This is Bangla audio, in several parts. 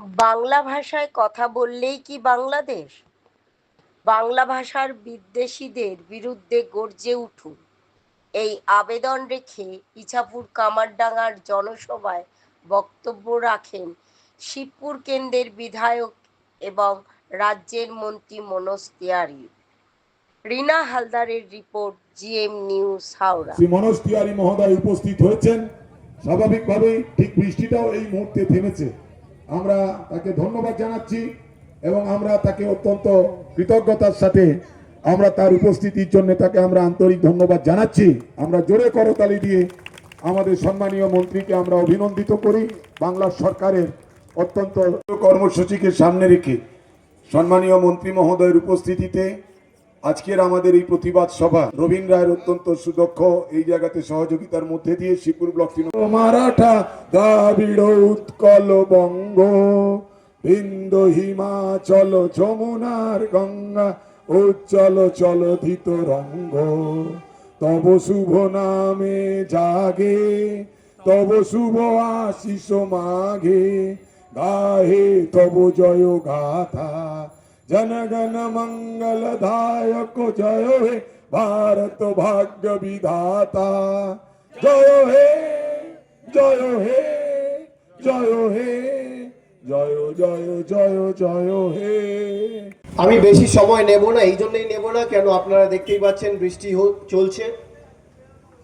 বাংলা ভাষায় কথা বললেই কি বাংলাদেশ? বাংলা ভাষার বিদ্বেষীদের বিরুদ্ধে গর্জে উঠুন। এই আবেদন রেখে ইছাপুর কামারডাঙ্গার জনসভায় বক্তব্য রাখেন শিবপুর কেন্দ্রের বিধায়ক এবং রাজ্যের মন্ত্রী মনোজ তিওয়ারি। রিনা হালদারের report, GM news, Howrah. Shri Manoj Tiwari মহোদয় উপস্থিত হয়েছেন। স্বাভাবিকভাবেই ঠিক বৃষ্টিটাও এই মুহূর্তে থেমেছে। আমরা তাকে ধন্যবাদ জানাচ্ছি এবং আমরা তাকে অত্যন্ত কৃতজ্ঞতার সাথে আমরা তার উপস্থিতির জন্য তাকে আমরা আন্তরিক ধন্যবাদ জানাচ্ছি। আমরা জোরে করতালি দিয়ে আমাদের সম্মানীয় মন্ত্রীকে আমরা অভিনন্দিত করি, বাংলা সরকারের অত্যন্ত কর্মসূচিকে সামনে রেখে। সম্মানীয় মন্ত্রী মহোদয়ের উপস্থিতিতে আজকের আমাদের এই প্রতিবাদ সভা রবীন রায়ের অত্যন্ত সুদক্ষ এই জায়গাতে সহযোগিতার মধ্যে দিয়ে শিবপুর ব্লক মারাঠা দ্রাবিড় উৎকল বঙ্গ, বিন্দ হিমাচল যমুনার গঙ্গা, উজ্জ্বল চলধিত রঙ্গ। তব শুভ নামে জাগে, তব শুভ আশিস মাঘে, গাহে তব জয় গাথা। মঙ্গল দায়ক জয় হে ভারত ভাগ্য বিধাতা জয় হে জয় হে জয় হে জয় জয় জয় জয় হে আমি বেশি সময় নেব না, এই জন্যই নেব না, কেন আপনারা দেখতেই পাচ্ছেন বৃষ্টি চলছে।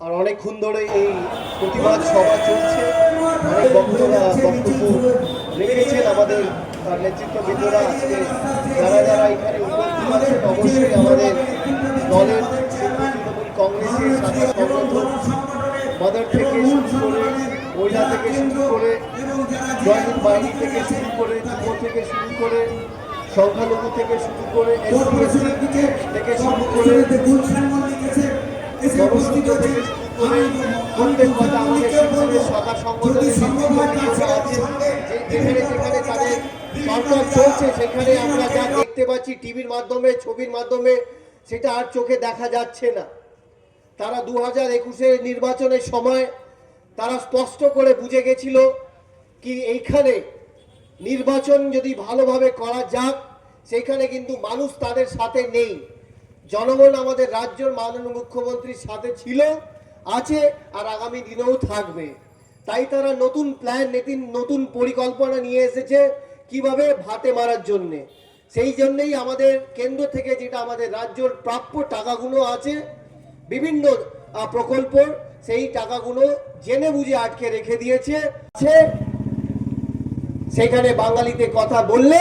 আর অনেকক্ষণ ধরে এই প্রতিবাদ সভা চলছে। অনেক বক্তরা বক্তব্য রেখেছেন আমাদের যারা যারা এখানে উপস্থিত অবশ্যই আমাদের দলের তৃণমূল কংগ্রেসের সাথে সংগঠন মাদার থেকে শুরু করে মহিলা থেকে শুরু করে জয়হিন্দ বাহিনী থেকে শুরু করে যুব থেকে শুরু করে সংখ্যালঘু থেকে শুরু করে থেকে শুরু করে জনসংখ্যা থেকে শুরু করে প্রত্যেক কথা আমাদের সংগঠনের নেতৃত্ববৃন্দরা সরকার চলছে, সেখানে আমরা যা দেখতে পাচ্ছি টিভির মাধ্যমে, ছবির মাধ্যমে, সেটা আর চোখে দেখা যাচ্ছে না। তারা দু হাজার একুশের নির্বাচনের সময় তারা স্পষ্ট করে বুঝে গেছিল কি এইখানে নির্বাচন যদি ভালোভাবে করা যাক সেইখানে কিন্তু মানুষ তাদের সাথে নেই। জনগণ আমাদের রাজ্যের মাননীয় মুখ্যমন্ত্রীর সাথে ছিল, আছে, আর আগামী দিনেও থাকবে। তাই তারা নতুন প্ল্যান নতুন নতুন পরিকল্পনা নিয়ে এসেছে। কীভাবে ভাতে মারার জন্যে? সেই জন্যই আমাদের কেন্দ্র থেকে যেটা আমাদের রাজ্যর প্রাপ্য টাকাগুলো আছে, বিভিন্ন প্রকল্প সেই টাকাগুলো জেনে বুঝে আটকে রেখে দিয়েছে। সেখানে বাঙালিতে কথা বললে,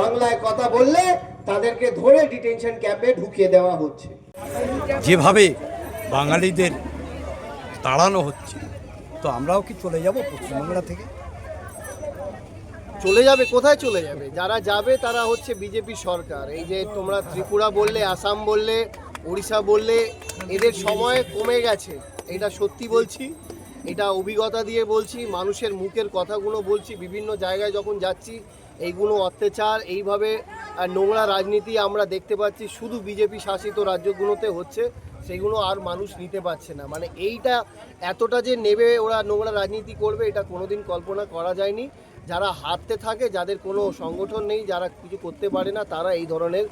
বাংলায় কথা বললে তাদেরকে ধরে ডিটেনশন ক্যাম্পে ঢুকিয়ে দেওয়া হচ্ছে। যেভাবে বাঙালিদের তাড়ানো হচ্ছে, তো আমরাও কি চলে যাব পশ্চিমবাংলা থেকে? চলে যাবে, কোথায় চলে যাবে? যারা যাবে তারা হচ্ছে বিজেপি সরকার। এই যে তোমরা ত্রিপুরা বললে, আসাম বললে উড়িষ্যা বললে, এদের সময় কমে গেছে। এটা সত্যি বলছি, এটা অভিজ্ঞতা দিয়ে বলছি, মানুষের মুখের কথাগুলো বলছি, বিভিন্ন জায়গায় যখন যাচ্ছি, এইগুলো অত্যাচার, এইভাবে নোংরা রাজনীতি আমরা দেখতে পাচ্ছি, শুধু বিজেপি শাসিত রাজ্যগুলোতে হচ্ছে। সেগুলো আর মানুষ নিতে পারছে না। মানে এইটা এতটা যে নেবে ওরা নোংরা রাজনীতি করবে এটা কোনোদিন কল্পনা করা যায়নি। যারা হারতে থাকে যাদের কোনো সংগঠন নেই যারা কিছু করতে পারে না তারা এই ধরনের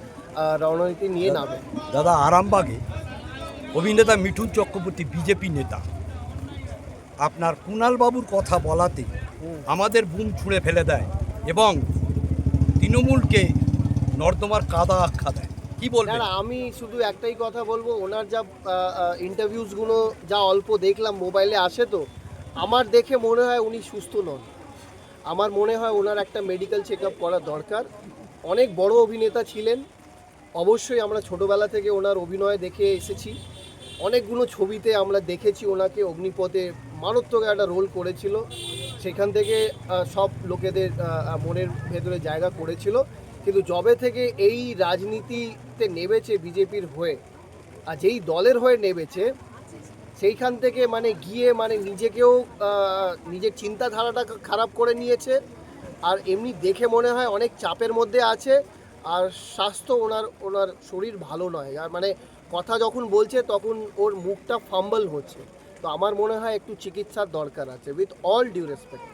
রণনীতি নিয়ে নামে। দাদা আরামবাগে অভিনেতা মিঠুন চক্রবর্তী বিজেপি নেতা। আপনার কুণাল বাবুর কথা বলাতে আমাদের বুম ছুঁড়ে ফেলে দেয় এবং তৃণমূলকে নর্দমার কাদা আখ্যা দেয়। কি বলবেন? না আমি শুধু একটাই কথা বলব, ওনার যা ইন্টারভিউসগুলো যা অল্প দেখলাম মোবাইলে আসে তো, আমার দেখে মনে হয় উনি সুস্থ নন। আমার মনে হয় ওনার একটা মেডিকেল চেক আপ করা দরকার। অনেক বড় অভিনেতা ছিলেন, অবশ্যই আমরা ছোটোবেলা থেকে ওনার অভিনয় দেখে এসেছি। অনেকগুলো ছবিতে আমরা দেখেছি ওনাকে, অগ্নিপথে মারাত্মক একটা রোল করেছিল। সেখান থেকে সব লোকেদের মনের ভেতরে জায়গা করেছিল। কিন্তু জবে থেকে এই রাজনীতিতে নেমেছে বিজেপির হয়ে, আর যেই দলের হয়ে নেমেছে, সেইখান থেকে মানে গিয়ে মানে নিজেকেও নিজের চিন্তাধারাটা খারাপ করে নিয়েছে, আর এমনি দেখে মনে হয় অনেক চাপের মধ্যে আছে, আর স্বাস্থ্য ওনার ওনার শরীর ভালো নয়। আর মানে কথা যখন বলছে তখন ওর মুখটা ফাম্বল হচ্ছে। তো আমার মনে হয় একটু চিকিৎসার দরকার আছে উইথ অল ডিউ রেসপেক্ট